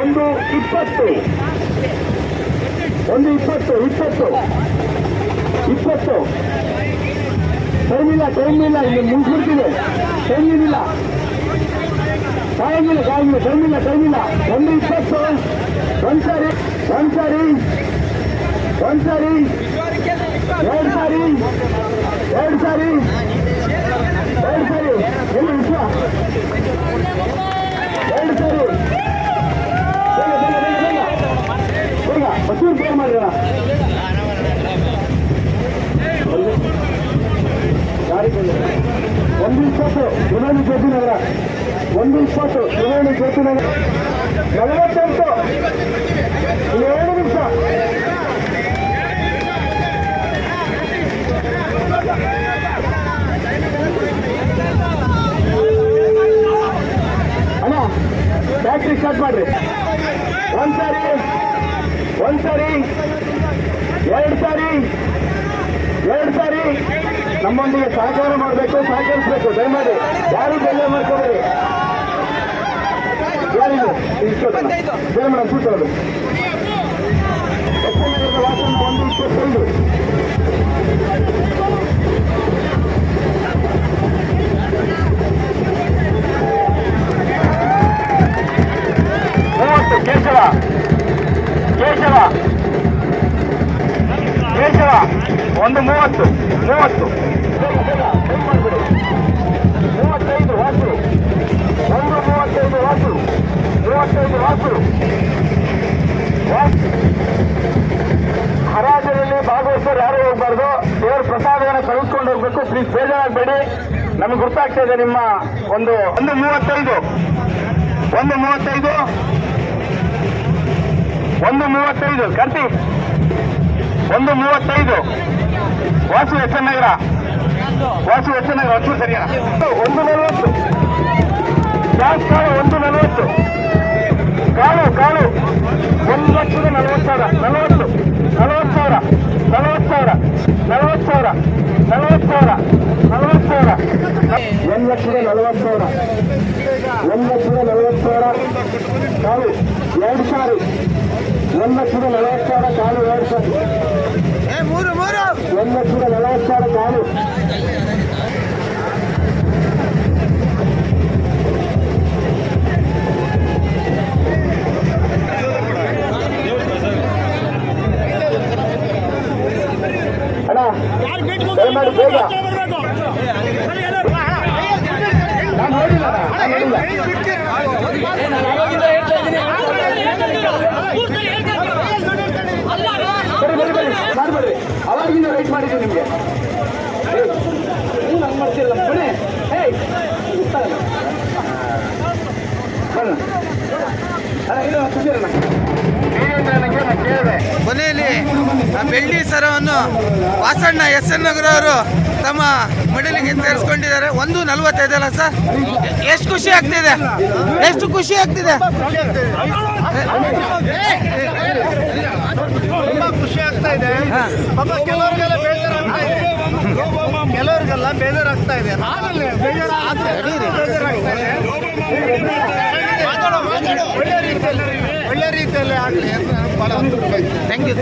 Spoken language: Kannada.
ಒಂದು ಇಪ್ಪತ್ತು. ಒಂದು ಇಪ್ಪತ್ತು ಇಪ್ಪತ್ತು. ಇಪ್ಪತ್ತು. ಟೈಮ್ ಇಲ್ಲ ಟೈಮ್ ಇಲ್ಲ, ಇಲ್ಲಿ ಮುಗಿಸ್ಬಿಡ್ತಿದೆ ಟೈಮ್ ಇಲ್ಲ ಕಾಯಂಗಿಲ್ಲ ಕಾಯಂಗಿಲ್ಲ ಟೈಮ್ ಇಲ್ಲ ಟೈಮ್ ಇಲ್ಲ. ಒಂದು ಇಪ್ಪತ್ತು. ಒಂದ್ ಸಾರಿ ಒಂದ್ ಸಾರಿ. ಒಂದ್ ಸಾರಿ. ಎರಡು ಸಾರಿ. ಎರಡು ಸಾರಿ ಎರಡು ಸಾರಿ ಎಲ್ಲಿ ವಿಶ್ವ ಎರಡು ಸಾರಿ ಬೇಗ ಬೇಗ ಬೇಗ ಮಸೂರ್ ಬೇಗ ಮಾಡಿರೋಣ ಗಾಡಿ. ಒಂದು ಇಪ್ಪತ್ತು ತ್ರಿವೇಣಿ ಜ್ಯೋತಿ ನಗರ ಒಂದು ಇಪ್ಪತ್ತು ತ್ರಿವೇಣಿ ಜ್ಯೋತಿ ನಗರ ನಲವತ್ತೆಂಟು ಏಳು ನಿಮಿಷ ಅಣ್ಣ ಬ್ಯಾಟ್ರಿ ಸ್ಟಾರ್ಟ್ ಮಾಡ್ರಿ ಒಂದ್ ಸಾರಿ ಒಂದ್ ಸಾರಿ, ಎರಡು ಸಾರಿ ಎರಡು ಸಾರಿ. ನಮ್ಮೊಂದಿಗೆ ಸಹಕಾರ ಮಾಡಬೇಕು, ಸಹಕರಿಸಬೇಕು. ದಯಮಾಡಿ, ಯಾರು ಬೆಲೆ ಮಾಡ್ಕೋಬೇಡಿ? ಮೇಡಮ್ ಒಂದು ಇಪ್ಪತ್ತೈದು. ಒಂದು ಮೂವತ್ತು ಮೂವತ್ತು. ಮೂವತ್ತೈದು ವಾಸು. ಒಂದು ಮೂವತ್ತೈದು ವಾಸು. ಮೂವತ್ತೈದು ಹಾಸು. ಹರಾಜರಲ್ಲಿ ಭಾಗವಹಿಸೋರು ಯಾರು ಹೋಗ್ಬಾರ್ದು. ದೇವರ ಪ್ರಸಾದವನ್ನು ಕಳಿಸ್ಕೊಂಡು ಹೋಗ್ಬೇಕು. ಪ್ಲೀಸ್ ಬೇಜಾರಾಗಬೇಡಿ. ನಮಗೆ ಗೊತ್ತಾಗ್ತಾ ಇದೆ ನಿಮ್ಮ ಒಂದು ಒಂದು ಮೂವತ್ತೈದು. ಒಂದು ಮೂವತ್ತೈದು. ಒಂದು ಮೂವತ್ತೈದು. ಕರ್ತಿ. ಒಂದು ಮೂವತ್ತೈದು. ವಾಸು ಎಚ್ಚನಗರ ವಾಸು ಎಚ್ಚನಗರ ಹತ್ತು ಸರಿಯಾ? ಒಂದು ನಲವತ್ತು. ಗ್ಯಾಸ್ ಕಾಳು, ಒಂದು ನಲವತ್ತು. ಕಾಳು ಕಾಳು. ಒಂದು ಲಕ್ಷದ ನಲವತ್ತು ಸಾವಿರ. ನಲವತ್ತು. ನಲವತ್ತು ಸಾವಿರ. ನಲವತ್ತು ಸಾವಿರ. ನಲವತ್ತು ಸಾವಿರ. ನಲವತ್ತು ಸಾವಿರ. ನಲವತ್ತು ಸಾವಿರ. ಒಂದು ಲಕ್ಷದ ನಲವತ್ತು ಸಾವಿರ. ಒಂದು ಲಕ್ಷದ ನಲವತ್ತು ಸಾವಿರ. ಕಾಳು, ಎರಡು ಸಾರಿ. ಒಂದು ಲಕ್ಷದ ನಲವತ್ತು ಸಾವಿರ ಕಾಲು ಎರಡು ಸಾರಿ ಮೂರು ಮೂರು ಒಂದು ಲಕ್ಷದ ನಲವತ್ತು ಸಾವಿರ ಕಾಲು ಅಣ್ಣ ದಯಮಾಡಿ ಬೇಗ ನಾನು ನೋಡಿಲ್ಲ ಅಣ್ಣ, ನಾನು ನೋಡಿಲ್ಲ ಬರಿ ಬರಿ ಬರಿ ಮಾಡ್ಬೇಡ್ರಿ ಅವಾಗಿಂದ ವೆಯ್ಟ್ ಮಾಡಿದ್ದೀನಿ ನಿಮಗೆ ನೀವು ಬನ್ನಿ ಬರೋಣ ಇದು ನನಗೆ ಕೊನೆಯಲ್ಲಿ ಆ ಬೆಳ್ಳಿ ಸರವನ್ನು ವಾಸಣ್ಣ ಎಸ್ ಎನ್ ನಗರ ಅವರು ತಮ್ಮ ಮಡಲಿಗೆ ಸೇರಿಸ್ಕೊಂಡಿದ್ದಾರೆ. ಒಂದು ನಲ್ವತ್ತೈದಲ್ಲ ಸರ್? ಎಷ್ಟು ಖುಷಿ ಆಗ್ತಿದೆ? ಎಷ್ಟು ಖುಷಿ ಆಗ್ತಿದೆ? ತುಂಬಾ ಖುಷಿ ಆಗ್ತಾ ಇದೆ ಬೇಜಾರಾಗ್ತಾ ಇದೆ. ಒಳ್ಳೆ ರೀತಿಯಲ್ಲಿ ಒಳ್ಳೆ ರೀತಿಯಲ್ಲಿ ಆಗಲಿ ಅಂತ ಬಹಳ ಥ್ಯಾಂಕ್ ಯು.